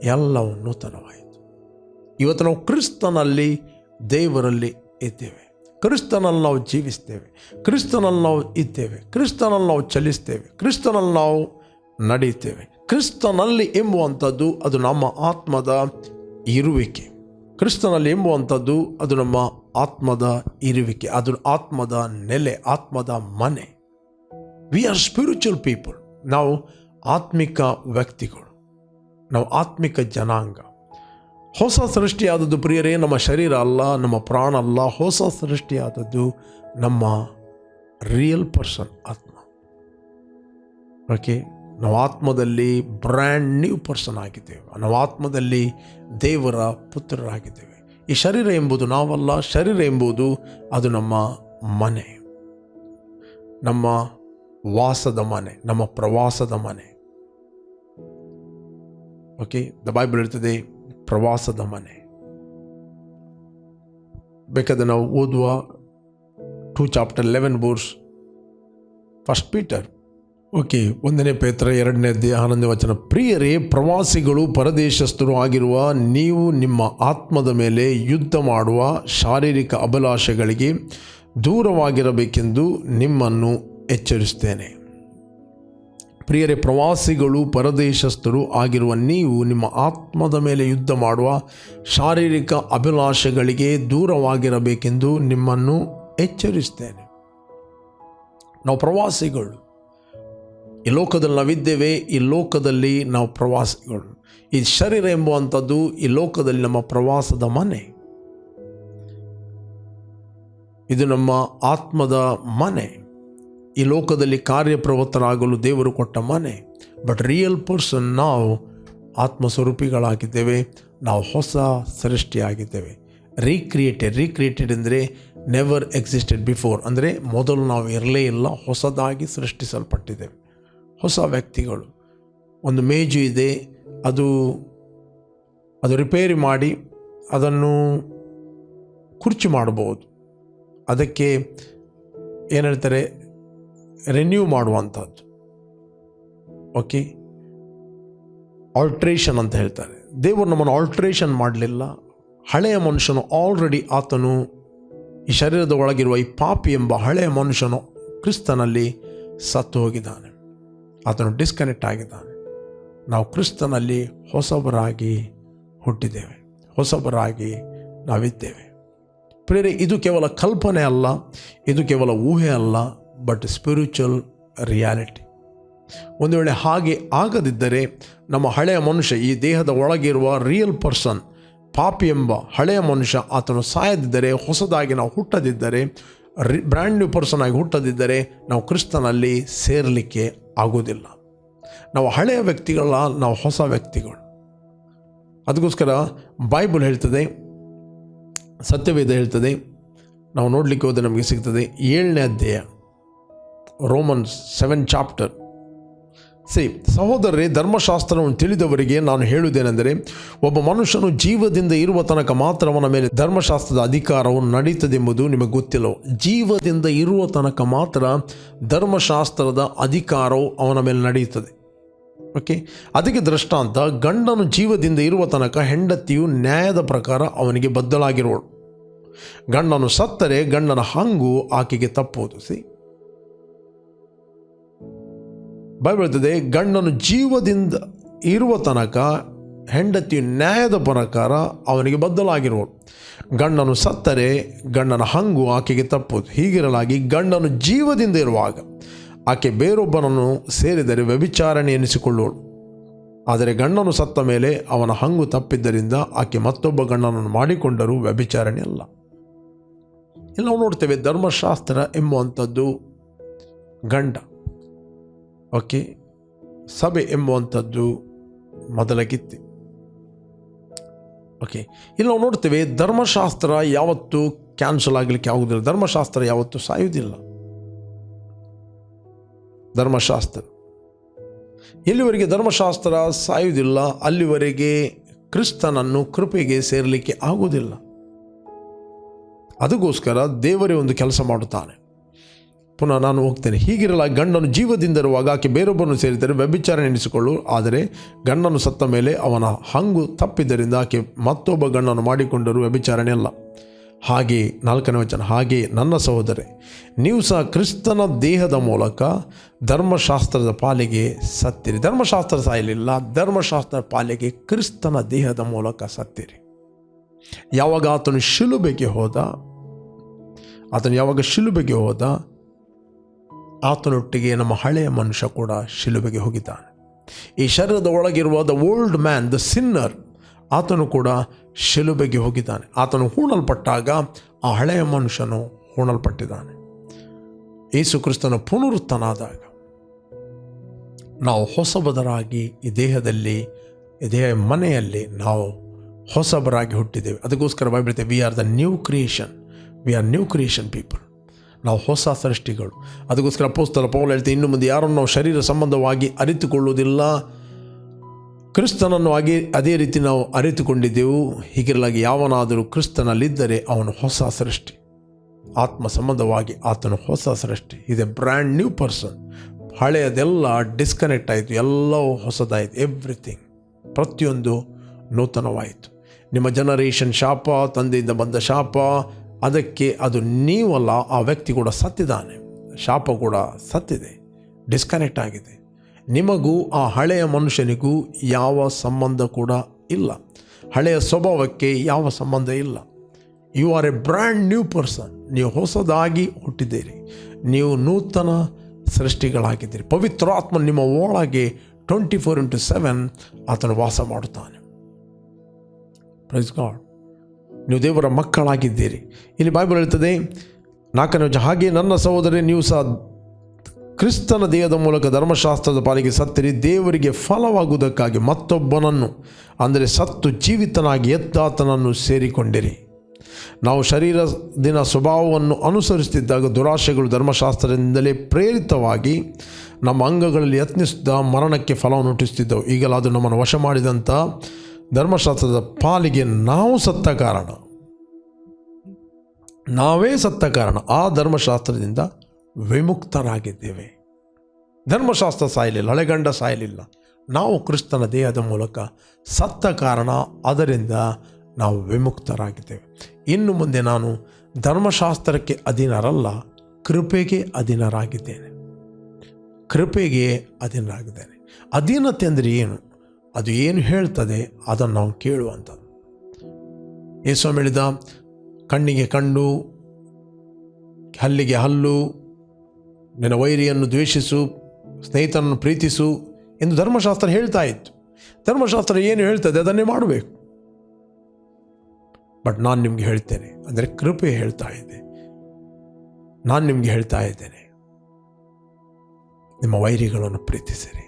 ಎಲ್ಲವೂ ನೂತನವಾಯಿತು ಇವತ್ತು ನಾವು ಕ್ರಿಸ್ತನಲ್ಲಿ ದೇವರಲ್ಲಿ ಇದ್ದೇವೆ. ಕ್ರಿಸ್ತನಲ್ಲಿ ನಾವು ಜೀವಿಸ್ತೇವೆ. ಕ್ರಿಸ್ತನಲ್ಲಿ ನಾವು ಇದ್ದೇವೆ. ಕ್ರಿಸ್ತನಲ್ಲಿ ನಾವು ಚಲಿಸ್ತೇವೆ. ಕ್ರಿಸ್ತನಲ್ಲಿ ನಾವು ನಡೀತೇವೆ ಕ್ರಿಸ್ತನಲ್ಲಿ ಎಂಬುವಂಥದ್ದು ಅದು ನಮ್ಮ ಆತ್ಮದ ಇರುವಿಕೆ. ಕ್ರಿಸ್ತನಲ್ಲಿ ಎಂಬುವಂಥದ್ದು ಅದು ನಮ್ಮ ಆತ್ಮದ ಇರುವಿಕೆ. ಅದು ಆತ್ಮದ ನೆಲೆ, ಆತ್ಮದ ಮನೆ. ವಿ ಆರ್ ಸ್ಪಿರಿಚುವಲ್ ಪೀಪಲ್ ನಾವು ಆತ್ಮಿಕ ವ್ಯಕ್ತಿಗಳು. ನಾವು ಆತ್ಮಿಕ ಜನಾಂಗ. ಹೊಸ ಸೃಷ್ಟಿಯಾದದ್ದು ಪ್ರಿಯರೇ, ನಮ್ಮ ಶರೀರ ಅಲ್ಲ, ನಮ್ಮ ಪ್ರಾಣ ಅಲ್ಲ, ಹೊಸ ಸೃಷ್ಟಿಯಾದದ್ದು ನಮ್ಮ ರಿಯಲ್ ಪರ್ಸನ್ ಆತ್ಮ. ಓಕೆ ನಾವು ಆತ್ಮದಲ್ಲಿ ಬ್ರ್ಯಾಂಡ್ ನ್ಯೂ ಪರ್ಸನ್ ಆಗಿದ್ದೇವೆ. ನಾವು ಆತ್ಮದಲ್ಲಿ ದೇವರ ಪುತ್ರರಾಗಿದ್ದೇವೆ. ಈ ಶರೀರ ಎಂಬುದು ನಾವಲ್ಲ, ಶರೀರ ಎಂಬುದು ಅದು ನಮ್ಮ ಮನೆ. ನಮ್ಮ ವಾಸದ ಮನೆ, ನಮ್ಮ ಪ್ರವಾಸದ ಮನೆ. ಓಕೆ ದ ಬೈಬಲ್ ಇರ್ತದೆ ಪ್ರವಾಸದ ಮನೆ. ಬೇಕಾದ್ರೆ ನಾವು ಓದುವ two chapter eleven verse first Peter okay ಒಂದನೇ ಪೇತ್ರ, ಎರಡನೇ ಅಧ್ಯಾಯ, ಹನ್ನೊಂದನೇ ವಚನ. ಪ್ರಿಯರೇ, ಪ್ರವಾಸಿಗಳು ಪರದೇಶಸ್ಥರು ಆಗಿರುವ ನೀವು ನಿಮ್ಮ ಆತ್ಮದ ಮೇಲೆ ಯುದ್ಧ ಮಾಡುವ ಶಾರೀರಿಕ ಅಭಿಲಾಷೆಗಳಿಗೆ ದೂರವಾಗಿರಬೇಕೆಂದು ನಿಮ್ಮನ್ನು ಎಚ್ಚರಿಸ್ತೇನೆ ಪ್ರಿಯರೇ, ಪ್ರವಾಸಿಗಳು, ಪರದೇಶಸ್ಥರು ಆಗಿರುವ ನೀವು ನಿಮ್ಮ ಆತ್ಮದ ಮೇಲೆ ಯುದ್ಧ ಮಾಡುವ ಶಾರೀರಿಕ ಅಭಿಲಾಷೆಗಳಿಗೆ ದೂರವಾಗಿರಬೇಕೆಂದು ನಿಮ್ಮನ್ನು ಎಚ್ಚರಿಸ್ತೇನೆ ನಾವು ಪ್ರವಾಸಿಗಳು. ಈ ಲೋಕದಲ್ಲಿ ನಾವಿದ್ದೇವೆ, ಈ ಲೋಕದಲ್ಲಿ ನಾವು ಪ್ರವಾಸಿಗಳು. ಈ ಶರೀರ ಎಂಬುವಂಥದ್ದು ಈ ಲೋಕದಲ್ಲಿ ನಮ್ಮ ಪ್ರವಾಸದ ಮನೆ. ಇದು ನಮ್ಮ ಆತ್ಮದ ಮನೆ. ಈ ಲೋಕದಲ್ಲಿ ಕಾರ್ಯಪ್ರವೃತ್ತರಾಗಲು ದೇವರು ಕೊಟ್ಟ ಮನೆ. ಬಟ್ ರಿಯಲ್ ಪರ್ಸನ್ ನಾವು ಆತ್ಮಸ್ವರೂಪಿಗಳಾಗಿದ್ದೇವೆ. ನಾವು ಹೊಸ ಸೃಷ್ಟಿಯಾಗಿದ್ದೇವೆ. ರೀಕ್ರಿಯೇಟೆಡ್ ರೀಕ್ರಿಯೇಟೆಡ್ ಅಂದರೆ ನೆವರ್ ಎಕ್ಸಿಸ್ಟೆಡ್ ಬಿಫೋರ್ ಅಂದರೆ ಮೊದಲು ನಾವು ಇರಲೇ ಇಲ್ಲ, ಹೊಸದಾಗಿ ಸೃಷ್ಟಿಸಲ್ಪಟ್ಟಿದ್ದೇವೆ. ಹೊಸ ವ್ಯಕ್ತಿಗಳು. ಒಂದು ಮೇಜು ಇದೆ, ಅದು ಅದು ರಿಪೇರಿ ಮಾಡಿ, ಅದನ್ನು ಕುರ್ಚಿ ಮಾಡಬಹುದು. ಅದಕ್ಕೆ ಏನು ಹೇಳ್ತಾರೆ? ರೆನ್ಯೂ ಮಾಡುವಂಥದ್ದು. ಓಕೆ ಆಲ್ಟ್ರೇಷನ್ ಅಂತ ಹೇಳ್ತಾರೆ. ದೇವರು ನಮ್ಮನ್ನು ಆಲ್ಟ್ರೇಷನ್ ಮಾಡಲಿಲ್ಲ. ಹಳೆಯ ಮನುಷ್ಯನು ಆಲ್ರೆಡಿ ಆತನು ಈ ಶರೀರದ ಒಳಗಿರುವ ಈ ಪಾಪಿ ಎಂಬ ಹಳೆಯ ಮನುಷ್ಯನು ಕ್ರಿಸ್ತನಲ್ಲಿ ಸತ್ತು ಹೋಗಿದ್ದಾನೆ. ಆತನು ಡಿಸ್ಕನೆಕ್ಟ್ ಆಗಿದ್ದಾನೆ. ನಾವು ಕ್ರಿಸ್ತನಲ್ಲಿ ಹೊಸಬರಾಗಿ ಹುಟ್ಟಿದ್ದೇವೆ. ಹೊಸಬರಾಗಿ ನಾವಿದ್ದೇವೆ. ಪ್ರೇರೆ ಇದು ಕೇವಲ ಕಲ್ಪನೆ ಅಲ್ಲ. ಇದು ಕೇವಲ ಊಹೆ ಅಲ್ಲ. ಬಟ್ ಸ್ಪಿರಿಚುವಲ್ ರಿಯಾಲಿಟಿ ಒಂದು ವೇಳೆ ಹಾಗೆ ಆಗದಿದ್ದರೆ ನಮ್ಮ ಹಳೆಯ ಮನುಷ್ಯ, ಈ ದೇಹದ ಒಳಗಿರುವ ರಿಯಲ್ ಪರ್ಸನ್ ಪಾಪಿ ಎಂಬ ಹಳೆಯ ಮನುಷ್ಯ ಆತನು ಸಾಯದಿದ್ದರೆ, ಹೊಸದಾಗಿ ನಾವು ಹುಟ್ಟದಿದ್ದರೆ ರಿ ಬ್ರ್ಯಾಂಡ್ ನ್ಯೂ ಪರ್ಸನ್ ಆಗಿ ಹುಟ್ಟದಿದ್ದರೆ ನಾವು ಕ್ರಿಸ್ತನಲ್ಲಿ ಸೇರಲಿಕ್ಕೆ ಆಗೋದಿಲ್ಲ ನಾವು ಹಳೆಯ ವ್ಯಕ್ತಿಗಳ ನಾವು ಹೊಸ ವ್ಯಕ್ತಿಗಳು. ಅದಕ್ಕೋಸ್ಕರ ಬೈಬಲ್ ಹೇಳ್ತದೆ, ಸತ್ಯವೇದ ಹೇಳ್ತದೆ, ನಾವು ನೋಡಲಿಕ್ಕೆ ಹೋದರೆ ನಮಗೆ ಸಿಗ್ತದೆ ಏಳನೇ ಅಧ್ಯಾಯ. Romans seven chapter. ಸಿ, ಸಹೋದರರೇ, ಧರ್ಮಶಾಸ್ತ್ರವನ್ನು ತಿಳಿದವರಿಗೆ ನಾನು ಹೇಳುವುದೇನೆಂದರೆ, ಒಬ್ಬ ಮನುಷ್ಯನು ಜೀವದಿಂದ ಇರುವ ತನಕ ಮಾತ್ರ ಅವನ ಮೇಲೆ ಧರ್ಮಶಾಸ್ತ್ರದ ಅಧಿಕಾರವು ನಡೀತದೆಂಬುದು ನಿಮಗೆ ಗೊತ್ತಿಲ್ಲ. ಜೀವದಿಂದ ಇರುವ ತನಕ ಮಾತ್ರ ಧರ್ಮಶಾಸ್ತ್ರದ ಅಧಿಕಾರವು ಅವನ ಮೇಲೆ ನಡೆಯುತ್ತದೆ. ಓಕೆ? ಅದಕ್ಕೆ ದೃಷ್ಟಾಂತ, ಗಂಡನು ಜೀವದಿಂದ ಇರುವ ತನಕ ಹೆಂಡತಿಯು ನ್ಯಾಯದ ಪ್ರಕಾರ ಅವನಿಗೆ ಬದ್ಧಳಾಗಿರುವಳು. ಗಂಡನು ಸತ್ತರೆ, ಗಂಡನ ಹಂಗು ಆಕೆಗೆ ತಪ್ಪುವುದು. ಸಿ ಬೈಬಲ್ ಗಂಡನು ಜೀವದಿಂದ ಇರುವ ತನಕ ಹೆಂಡತಿ ನ್ಯಾಯದ ಪ್ರಕಾರ ಅವನಿಗೆ ಬದ್ದಲಾಗಿರುವಳು ಗಂಡನು ಸತ್ತರೆ, ಗಂಡನ ಹಂಗು ಆಕೆಗೆ ತಪ್ಪುದು ಹೀಗಿರಲಾಗಿ ಗಂಡನು ಜೀವದಿಂದ ಇರುವಾಗ ಆಕೆ ಬೇರೊಬ್ಬನನ್ನು ಸೇರಿದರೆ ವ್ಯಭಿಚಾರಣೆ ಎನಿಸಿಕೊಳ್ಳುವಳು. ಆದರೆ ಗಂಡನು ಸತ್ತ ಮೇಲೆ ಅವನ ಹಂಗು ತಪ್ಪಿದ್ದರಿಂದ ಆಕೆ ಮತ್ತೊಬ್ಬ ಗಂಡನನ್ನು ಮಾಡಿಕೊಂಡರೂ ವ್ಯಭಿಚಾರಣೆ ಅಲ್ಲ. ಇಲ್ಲಿ ನಾವು ನೋಡ್ತೇವೆ ಧರ್ಮಶಾಸ್ತ್ರ ಎಂಬುವಂಥದ್ದು ಗಂಡ. ಓಕೆ. ಸಭೆ ಎಂಬುವಂಥದ್ದು ಮೊದಲ ಗಿತ್ತಿ ಓಕೆ. ಇಲ್ಲಿ ನಾವು ನೋಡ್ತೇವೆ, ಧರ್ಮಶಾಸ್ತ್ರ ಯಾವತ್ತೂ ಕ್ಯಾನ್ಸಲ್ ಆಗಲಿಕ್ಕೆ ಆಗುವುದಿಲ್ಲ ಧರ್ಮಶಾಸ್ತ್ರ ಯಾವತ್ತೂ ಸಾಯುವುದಿಲ್ಲ. ಧರ್ಮಶಾಸ್ತ್ರ. ಎಲ್ಲಿವರೆಗೆ ಧರ್ಮಶಾಸ್ತ್ರ ಸಾಯುವುದಿಲ್ಲ. ಅಲ್ಲಿವರೆಗೆ ಕ್ರಿಸ್ತನನ್ನು ಕೃಪೆಗೆ ಸೇರಲಿಕ್ಕೆ ಆಗುವುದಿಲ್ಲ. ಅದಕ್ಕೋಸ್ಕರ ದೇವರೇ ಒಂದು ಕೆಲಸ ಮಾಡುತ್ತಾನೆ. ಪುನಃ ನಾನು ಹೋಗ್ತೇನೆ. ಹೀಗಿರಲ್ಲ ಗಂಡನು ಜೀವದಿಂದಿರುವಾಗ ಆಕೆ ಬೇರೊಬ್ಬರನ್ನು ಸೇರಿದರೆ ವ್ಯಭಿಚಾರ ಎನಿಸಿಕೊಳ್ಳು. ಆದರೆ ಗಂಡನು ಸತ್ತ ಮೇಲೆ ಅವನ ಹಂಗು ತಪ್ಪಿದ್ದರಿಂದ ಆಕೆ ಮತ್ತೊಬ್ಬ ಗಂಡನು ಮಾಡಿಕೊಂಡರೂ ವ್ಯಭಿಚಾರಣೆ ಅಲ್ಲ. ಹಾಗೆ ನಾಲ್ಕನೇ ವಚನ ಹಾಗೆ ನನ್ನ ಸಹೋದರೆ ನೀವು ಸಹ ಕ್ರಿಸ್ತನ ದೇಹದ ಮೂಲಕ ಧರ್ಮಶಾಸ್ತ್ರದ ಪಾಲಿಗೆ ಸತ್ತಿರಿ. ಧರ್ಮಶಾಸ್ತ್ರ ಸಾಯಲಿಲ್ಲ ಧರ್ಮಶಾಸ್ತ್ರ ಪಾಲಿಗೆ ಕ್ರಿಸ್ತನ ದೇಹದ ಮೂಲಕ ಸತ್ತಿರಿ. ಯಾವಾಗ ಆತನು ಶಿಲುಬೆಗೆ ಹೋದ, ಆತನು ಯಾವಾಗ ಶಿಲುಬೆಗೆ ಹೋದ ಆತನೊಟ್ಟಿಗೆ ನಮ್ಮ ಹಳೆಯ ಮನುಷ್ಯ ಕೂಡ ಶಿಲುಬೆಗೆ ಹೋಗಿದ್ದಾನೆ. ಈ ಶರೀರದ ಒಳಗಿರುವ the old man the sinner ಆತನು ಕೂಡ ಶಿಲುಬೆಗೆ ಹೋಗಿದ್ದಾನೆ. ಆತನು ಹೂಣಲ್ಪಟ್ಟಾಗ ಆ ಹಳೆಯ ಮನುಷ್ಯನು ಹೂಣಲ್ಪಟ್ಟಿದ್ದಾನೆ. ಯೇಸು ಕ್ರಿಸ್ತನ ಪುನರುತ್ತನಾದಾಗ ನಾವು ಹೊಸಬದರಾಗಿ ಈ ದೇಹದಲ್ಲಿ, ಈ ದೇಹ ಮನೆಯಲ್ಲಿ ನಾವು ಹೊಸಬರಾಗಿ ಹುಟ್ಟಿದ್ದೇವೆ. ಅದಕ್ಕೋಸ್ಕರ ಬೈಬಿಡ್ತೇವೆ we are the new creation we are new creation people ನಾವು ಹೊಸ ಸೃಷ್ಟಿಗಳು. ಅದಕ್ಕೋಸ್ಕರ ಪೋಸ್ತಲ ಪೌಲ್ ಹೇಳ್ತೀವಿ ಇನ್ನು ಮುಂದೆ ಯಾರನ್ನು ನಾವು ಶರೀರ ಸಂಬಂಧವಾಗಿ ಅರಿತುಕೊಳ್ಳುವುದಿಲ್ಲ. ಕ್ರಿಸ್ತನನ್ನು ಆಗಿ ಅದೇ ರೀತಿ ನಾವು ಅರಿತುಕೊಂಡಿದ್ದೆವು. ಹೀಗಿರಲಾಗಿ ಯಾವನಾದರೂ ಕ್ರಿಸ್ತನಲ್ಲಿದ್ದರೆ ಅವನು ಹೊಸ ಸೃಷ್ಟಿ. ಆತ್ಮ ಸಂಬಂಧವಾಗಿ ಆತನು ಹೊಸ ಸೃಷ್ಟಿ. ಇದೆ ಬ್ರ್ಯಾಂಡ್ ನ್ಯೂ ಪರ್ಸನ್ ಹಳೆಯದೆಲ್ಲ ಡಿಸ್ಕನೆಕ್ಟ್ ಆಯಿತು. ಎಲ್ಲವೂ ಹೊಸದಾಯಿತು. ಎವ್ರಿಥಿಂಗ್ ಪ್ರತಿಯೊಂದು ನೂತನವಾಯಿತು. ನಿಮ್ಮ ಜನರೇಷನ್ ಶಾಪ, ತಂದೆಯಿಂದ ಬಂದ ಶಾಪ ಅದಕ್ಕೆ ಅದು ನೀವಲ್ಲ, ಆ ವ್ಯಕ್ತಿ ಕೂಡ ಸತ್ತಿದ್ದಾನೆ. ಶಾಪ ಕೂಡ ಸತ್ತಿದೆ. ಡಿಸ್ಕನೆಕ್ಟ್ ಆಗಿದೆ. ನಿಮಗೂ ಆ ಹಳೆಯ ಮನುಷ್ಯನಿಗೂ ಯಾವ ಸಂಬಂಧ ಕೂಡ ಇಲ್ಲ. ಹಳೆಯ ಸ್ವಭಾವಕ್ಕೆ ಯಾವ ಸಂಬಂಧ ಇಲ್ಲ. You are a brand new person ನೀವು ಹೊಸದಾಗಿ ಹುಟ್ಟಿದ್ದೀರಿ. ನೀವು ನೂತನ ಸೃಷ್ಟಿಗಳಾಗಿದ್ದೀರಿ. ಪವಿತ್ರ ಆತ್ಮ ನಿಮ್ಮ ಒಳಗೆ ಟ್ವೆಂಟಿ ಫೋರ್ ಇಂಟು ಸೆವೆನ್ ಆತನು ವಾಸ ಮಾಡುತ್ತಾನೆ. ಪ್ರೈಸ್ ಗಾಡ್ ನೀವು ದೇವರ ಮಕ್ಕಳಾಗಿದ್ದೀರಿ. ಇಲ್ಲಿ ಬೈಬಲ್ ಹೇಳ್ತದೆ ನಾಲ್ಕನೇ ವಚನ, ಹಾಗೆ ನನ್ನ ಸಹೋದರಿ ನೀವು ಸಹ ಕ್ರಿಸ್ತನ ದೇಹದ ಮೂಲಕ ಧರ್ಮಶಾಸ್ತ್ರದ ಪಾಲಿಗೆ ಸತ್ತಿರಿ ದೇವರಿಗೆ ಫಲವಾಗುವುದಕ್ಕಾಗಿ ಮತ್ತೊಬ್ಬನನ್ನು ಅಂದರೆ ಸತ್ತು ಜೀವಿತನಾಗಿ ಎದ್ದಾತನನ್ನು ಸೇರಿಕೊಂಡಿರಿ. ನಾವು ಶರೀರ ದಿನ ಸ್ವಭಾವವನ್ನು ಅನುಸರಿಸುತ್ತಿದ್ದಾಗ ದುರಾಶೆಗಳು ಧರ್ಮಶಾಸ್ತ್ರದಿಂದಲೇ ಪ್ರೇರಿತವಾಗಿ ನಮ್ಮ ಅಂಗಗಳಲ್ಲಿ ಯತ್ನಿಸಿದ ಮರಣಕ್ಕೆ ಫಲವನ್ನು ಹುಟ್ಟಿಸುತ್ತಿದ್ದವು. ಈಗಲಾದರೂ ನಮ್ಮನ್ನು ವಶ ಮಾಡಿದಂಥ ಧರ್ಮಶಾಸ್ತ್ರದ ಪಾಲಿಗೆ ನಾವು ಸತ್ತ ಕಾರಣ. ನಾವೇ ಸತ್ತ ಕಾರಣ. ಆ ಧರ್ಮಶಾಸ್ತ್ರದಿಂದ ವಿಮುಕ್ತರಾಗಿದ್ದೇವೆ. ಧರ್ಮಶಾಸ್ತ್ರ ಸಾಯಲಿಲ್ಲ, ಹಳೆಗಂಡ ಸಾಯಲಿಲ್ಲ. ನಾವು ಕ್ರಿಸ್ತನ ದೇಹದ ಮೂಲಕ ಸತ್ತ ಕಾರಣ, ಅದರಿಂದ ನಾವು ವಿಮುಕ್ತರಾಗಿದ್ದೇವೆ. ಇನ್ನು ಮುಂದೆ ನಾನು ಧರ್ಮಶಾಸ್ತ್ರಕ್ಕೆ ಅಧೀನರಲ್ಲ, ಕೃಪೆಗೆ ಅಧೀನರಾಗಿದ್ದೇನೆ. ಕೃಪೆಗೆ ಅಧೀನರಾಗಿದ್ದೇನೆ. ಅಧೀನತೆ ಅಂದರೆ ಏನು? ಅದು ಏನು ಹೇಳ್ತದೆ, ಅದನ್ನು ನಾವು ಕೇಳುವಂಥದ್ದು. ಯೇಸು ಹೇಳಿದ, ಕಣ್ಣಿಗೆ ಕಣ್ಣು ಹಲ್ಲಿಗೆ ಹಲ್ಲು, ನಿನ್ನ ವೈರಿಯನ್ನು ದ್ವೇಷಿಸು, ಸ್ನೇಹಿತನನ್ನು ಪ್ರೀತಿಸು ಎಂದು ಧರ್ಮಶಾಸ್ತ್ರ ಹೇಳ್ತಾ ಇತ್ತು. ಧರ್ಮಶಾಸ್ತ್ರ ಏನು ಹೇಳ್ತದೆ, ಅದನ್ನೇ ಮಾಡಬೇಕು. ಬಟ್ ನಾನು ನಿಮಗೆ ಹೇಳ್ತೇನೆ, ಅಂದರೆ ಕೃಪೆ ಹೇಳ್ತಾ ಇದೆ. ನಾನು ನಿಮಗೆ ಹೇಳ್ತಾ ಇದ್ದೇನೆ, ನಿಮ್ಮ ವೈರಿಗಳನ್ನು ಪ್ರೀತಿಸಿರಿ.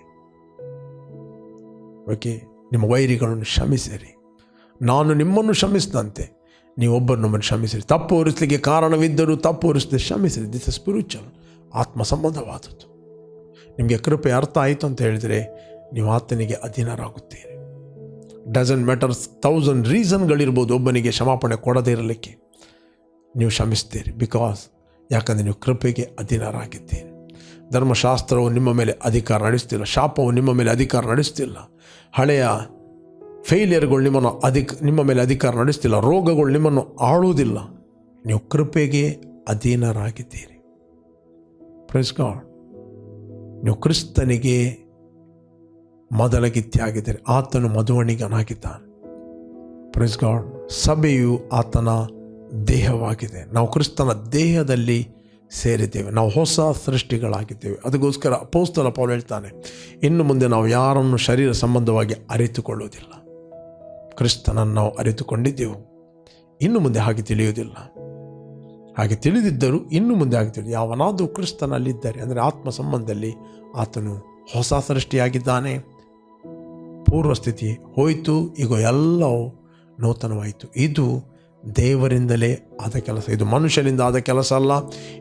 ಓಕೆ? ನಿಮ್ಮ ವೈರಿಗಳನ್ನು ಕ್ಷಮಿಸಿರಿ. ನಾನು ನಿಮ್ಮನ್ನು ಕ್ಷಮಿಸಿದಂತೆ ನೀವೊಬ್ಬರು ನಮ್ಮನ್ನು ಕ್ಷಮಿಸಿರಿ. ತಪ್ಪು ಹೊರಿಸಲಿಕ್ಕೆ ಕಾರಣವಿದ್ದರೂ ತಪ್ಪು ಹೊರಿಸದೆ ಕ್ಷಮಿಸಿರಿ. ದಿಸ್ ಸ್ಪಿರಿಚುವಲ್ ಆತ್ಮ ಸಂಬಂಧವಾದದ್ದು ನಿಮಗೆ ಕೃಪೆ ಅರ್ಥ ಆಯಿತು ಅಂತ ಹೇಳಿದರೆ ನೀವು ಆತನಿಗೆ ಅಧೀನರಾಗುತ್ತೀರಿ. ಡಜನ್ ಮ್ಯಾಟರ್ಸ್ ಥೌಸಂಡ್ ರೀಸನ್ಗಳಿರ್ಬೋದು ಒಬ್ಬನಿಗೆ ಕ್ಷಮಾಪಣೆ ಕೊಡದೇ ಇರಲಿಕ್ಕೆ. ನೀವು ಕ್ಷಮಿಸ್ತೀರಿ ಬಿಕಾಸ್ ಯಾಕಂದರೆ ನೀವು ಕೃಪೆಗೆ ಅಧೀನರಾಗಿದ್ದೀರಿ. ಧರ್ಮಶಾಸ್ತ್ರವು ನಿಮ್ಮ ಮೇಲೆ ಅಧಿಕಾರ ನಡೆಸ್ತಿಲ್ಲ, ಶಾಪವು ನಿಮ್ಮ ಮೇಲೆ ಅಧಿಕಾರ ನಡೆಸ್ತಿಲ್ಲ. ಹಳೆಯ ಫೇಲಿಯರ್ಗಳು ನಿಮ್ಮನ್ನು ಅಧಿಕ, ನಿಮ್ಮ ಮೇಲೆ ಅಧಿಕಾರ ನಡೆಸ್ತಿಲ್ಲ, ರೋಗಗಳು ನಿಮ್ಮನ್ನು ಆಳುವುದಿಲ್ಲ. ನೀವು ಕೃಪೆಗೆ ಅಧೀನರಾಗಿದ್ದೀರಿ. ಪ್ರೈಸ್ ಗಾಡ್ ನೀವು ಕ್ರಿಸ್ತನಿಗೆ ಮೊದಲಗಿತ್ತಿಯಾಗಿದ್ದೀರಿ, ಆತನು ಮಧುವಣಿಗನಾಗಿದ್ದಾನೆ ಪ್ರೈಸ್ ಗಾಡ್ ಸಭೆಯು ಆತನ ದೇಹವಾಗಿದೆ. ನಾವು ಕ್ರಿಸ್ತನ ದೇಹದಲ್ಲಿ ಸೇರಿದ್ದೇವೆ. ನಾವು ಹೊಸ ಸೃಷ್ಟಿಗಳಾಗಿದ್ದೇವೆ. ಅದಕ್ಕೋಸ್ಕರ ಅಪೋಸ್ತಲ ಪೌಲ್ ಹೇಳ್ತಾನೆ, ಇನ್ನು ಮುಂದೆ ನಾವು ಯಾರನ್ನು ಶರೀರ ಸಂಬಂಧವಾಗಿ ಅರಿತುಕೊಳ್ಳುವುದಿಲ್ಲ. ಕ್ರಿಸ್ತನನ್ನು ನಾವು ಅರಿತುಕೊಂಡಿದ್ದೆವು. ಇನ್ನು ಮುಂದೆ ಹಾಗೆ ತಿಳಿಯುವುದಿಲ್ಲ. ಹಾಗೆ ತಿಳಿದಿದ್ದರೂ ಇನ್ನು ಮುಂದೆ ಹಾಗೆ ತಿಳಿದು ಯಾವನಾದರೂ ಕ್ರಿಸ್ತನಲ್ಲಿದ್ದರೆ, ಅಂದರೆ ಆತ್ಮ ಸಂಬಂಧದಲ್ಲಿ ಆತನು ಹೊಸ ಸೃಷ್ಟಿಯಾಗಿದ್ದಾನೆ. ಪೂರ್ವಸ್ಥಿತಿ ಹೋಯಿತು, ಈಗ ಎಲ್ಲವೂ ನೂತನವಾಯಿತು. ಇದು ದೇವರಿಂದಲೇ ಆದ ಕೆಲಸ. ಇದು ಮನುಷ್ಯನಿಂದ ಆದ ಕೆಲಸ ಅಲ್ಲ,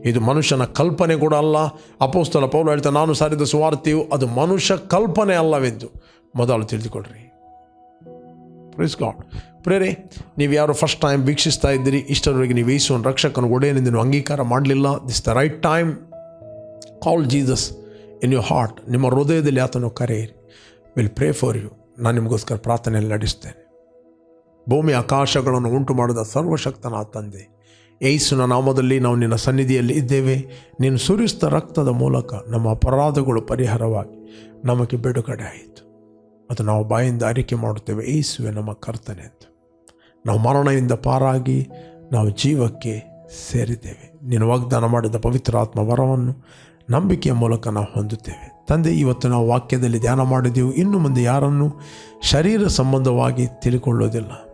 ಇದು ಮನುಷ್ಯನ ಕಲ್ಪನೆ ಕೂಡ ಅಲ್ಲ. ಅಪೋಸ್ತಲ ಪೌಲು ಹೇಳ್ತಾ ನಾನು ಸಾರಿದ ಸುವಾರ್ತೆಯು ಅದು ಮನುಷ್ಯ ಕಲ್ಪನೆ ಅಲ್ಲವೆಂದು. ಮೊದಲು ತಿಳಿದುಕೊಳ್ಳ್ರಿ ಪ್ರೀಸ್ ಗಾಡ್ ಪ್ರೇರೆ, ನೀವು ಯಾರು ಫಸ್ಟ್ ಟೈಮ್ ವೀಕ್ಷಿಸ್ತಾ ಇದ್ದೀರಿ, ಇಷ್ಟರವರೆಗೆ ನೀವು ಯೇಸುವನ್ನು ರಕ್ಷಕನ ಒಡೆಯನಿಂದ ನೀವು ಅಂಗೀಕಾರ ಮಾಡಲಿಲ್ಲ. This the right time call Jesus in you heart ನಿಮ್ಮ ಹೃದಯದಲ್ಲಿ ಆತನು ಕರೆಯಿರಿ. ವಿಲ್ ಪ್ರೇ ಫಾರ್ ಯು ನಾನು ನಿಮಗೋಸ್ಕರ ಪ್ರಾರ್ಥನೆಯಲ್ಲಿ ನಡೆಸ್ತೇನೆ ಭೂಮಿ ಆಕಾಶಗಳನ್ನು ಉಂಟು ಮಾಡಿದ ಸರ್ವಶಕ್ತನ ತಂದೆ. ಏಸುನ ನಾಮದಲ್ಲಿ ನಾವು ನಿನ್ನ ಸನ್ನಿಧಿಯಲ್ಲಿ ಇದ್ದೇವೆ. ನೀನು ಸುರಿಸಿದ ರಕ್ತದ ಮೂಲಕ ನಮ್ಮ ಅಪರಾಧಗಳು ಪರಿಹಾರವಾಗಿ ನಮಗೆ ಬಿಡುಗಡೆ ಆಯಿತು. ಅದು ನಾವು ಬಾಯಿಂದ ಅರಿಕೆ ಮಾಡುತ್ತೇವೆ ಏಸುವೆ ನಮ್ಮ ಕರ್ತನೆ ಅಂತ ನಾವು ಮರಣದಿಂದ ಪಾರಾಗಿ ನಾವು ಜೀವಕ್ಕೆ ಸೇರಿದ್ದೇವೆ. ನೀನು ವಾಗ್ದಾನ ಮಾಡಿದ ಪವಿತ್ರಾತ್ಮ ವರವನ್ನು ನಂಬಿಕೆಯ ಮೂಲಕ ನಾವು ಹೊಂದುತ್ತೇವೆ. ತಂದೆ, ಇವತ್ತು ನಾವು ವಾಕ್ಯದಲ್ಲಿ ಧ್ಯಾನ ಮಾಡಿದೆವು. ಇನ್ನು ಮುಂದೆ ಯಾರನ್ನು ಶರೀರ ಸಂಬಂಧವಾಗಿ ತಿಳ್ಕೊಳ್ಳೋದಿಲ್ಲ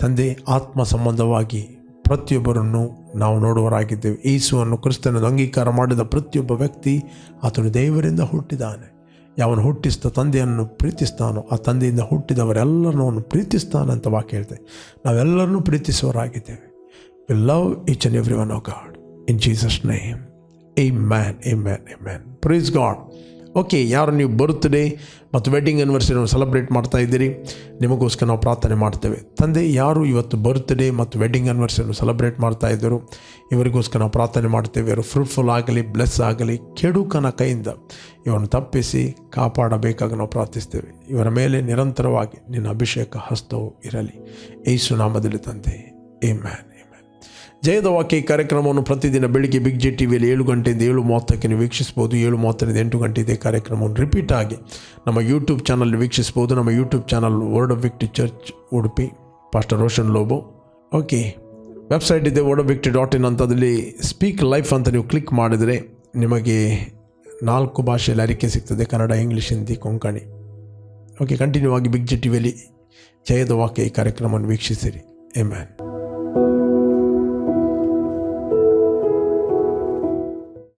ತಂದೆ ಆತ್ಮ ಸಂಬಂಧವಾಗಿ ಪ್ರತಿಯೊಬ್ಬರನ್ನು ನಾವು ನೋಡುವರಾಗಿದ್ದೇವೆ ಯೇಸುವನ್ನು ಕ್ರಿಸ್ತನನ್ನು ಅಂಗೀಕಾರ ಮಾಡಿದ ಪ್ರತಿಯೊಬ್ಬ ವ್ಯಕ್ತಿ ಆತನು ದೇವರಿಂದ ಹುಟ್ಟಿದಾನೆ ಯಾವನು ಹುಟ್ಟಿಸಿದ ತಂದೆಯನ್ನು ಪ್ರೀತಿಸ್ತಾನೋ, ಆ ತಂದೆಯಿಂದ ಹುಟ್ಟಿದವರೆಲ್ಲರನ್ನು ಅವನು ಪ್ರೀತಿಸ್ತಾನಂತ ವಾಕ್ಯ ಹೇಳ್ತೇವೆ ನಾವೆಲ್ಲರನ್ನೂ ಪ್ರೀತಿಸುವರಾಗಿದ್ದೇವೆ we love each and every one of God in Jesus name amen amen amen praise God okay ಯಾರು ನೀವು ಬರ್ತ್ಡೇ ಮತ್ತು ವೆಡ್ಡಿಂಗ್ ಆ್ಯನಿವರ್ಸರಿಯನ್ನು ಸೆಲೆಬ್ರೇಟ್ ಮಾಡ್ತಾ ಇದ್ದೀರಿ, ನಿಮಗೋಸ್ಕರ ನಾವು ಪ್ರಾರ್ಥನೆ ಮಾಡ್ತೇವೆ. ತಂದೆ, ಯಾರು ಇವತ್ತು ಬರ್ತ್ಡೇ ಮತ್ತು ವೆಡ್ಡಿಂಗ್ ಆ್ಯನಿವರ್ಸರಿನ ಸೆಲೆಬ್ರೇಟ್ ಮಾಡ್ತಾ ಇದ್ದರು, ಇವರಿಗೋಸ್ಕರ ನಾವು ಪ್ರಾರ್ಥನೆ ಮಾಡ್ತೇವೆ. ಇವರು ಫ್ರೂಟ್ಫುಲ್ ಆಗಲಿ ಬ್ಲೆಸ್ ಆಗಲಿ ಕೆಡುಕನ ಕೈಯಿಂದ ಇವರನ್ನು ತಪ್ಪಿಸಿ ಕಾಪಾಡಬೇಕಾಗಿ ನಾವು ಪ್ರಾರ್ಥಿಸ್ತೇವೆ. ಇವರ ಮೇಲೆ ನಿರಂತರವಾಗಿ ನಿನ್ನ ಅಭಿಷೇಕ ಹಸ್ತವು ಇರಲಿ. ಏಸು ನಾಮದಲ್ಲಿ ತಂದೆ ಏ ಮ್ಯಾನ್ ಜಯದ ವಾಕ್ಯ ಕಾರ್ಯಕ್ರಮವನ್ನು ಪ್ರತಿದಿನ ಬೆಳಿಗ್ಗೆ ಬಿಗ್ ಜೆ ಟಿ ವಿಯಲ್ಲಿ ಏಳು ಗಂಟೆಯಿಂದ ಏಳು ಮೂವತ್ತಕ್ಕೆ ನೀವು ವೀಕ್ಷಿಸ್ಬೋದು ಏಳು ಮೂವತ್ತರಿಂದ ಎಂಟು ಗಂಟೆ ಇದೆ ಕಾರ್ಯಕ್ರಮವನ್ನು ರಿಪೀಟ್ ಆಗಿ ನಮ್ಮ ಯೂಟ್ಯೂಬ್ ಚಾನಲ್ ವೀಕ್ಷಿಸ್ಬೋದು ನಮ್ಮ YouTube channel word of victory church Udupi pastor Roshan Lobo okay website ಇದೆ word of victory dot in ಅಂತದಲ್ಲಿ speak life ಅಂತ ನೀವು ಕ್ಲಿಕ್ ಮಾಡಿದರೆ ನಿಮಗೆ ನಾಲ್ಕು ಭಾಷೆಯಲ್ಲಿ ಅರಿಕೆ ಸಿಗ್ತದೆ. Kannada English Hindi Konkani. Okay continue ಆಗಿ ಬಿಗ್ ಜೆ ಟಿ ವಿಯಲ್ಲಿ ಜಯದ ವಾಕ್ಯ ಈ ಕಾರ್ಯಕ್ರಮವನ್ನು ವೀಕ್ಷಿಸಿರಿ. ಎ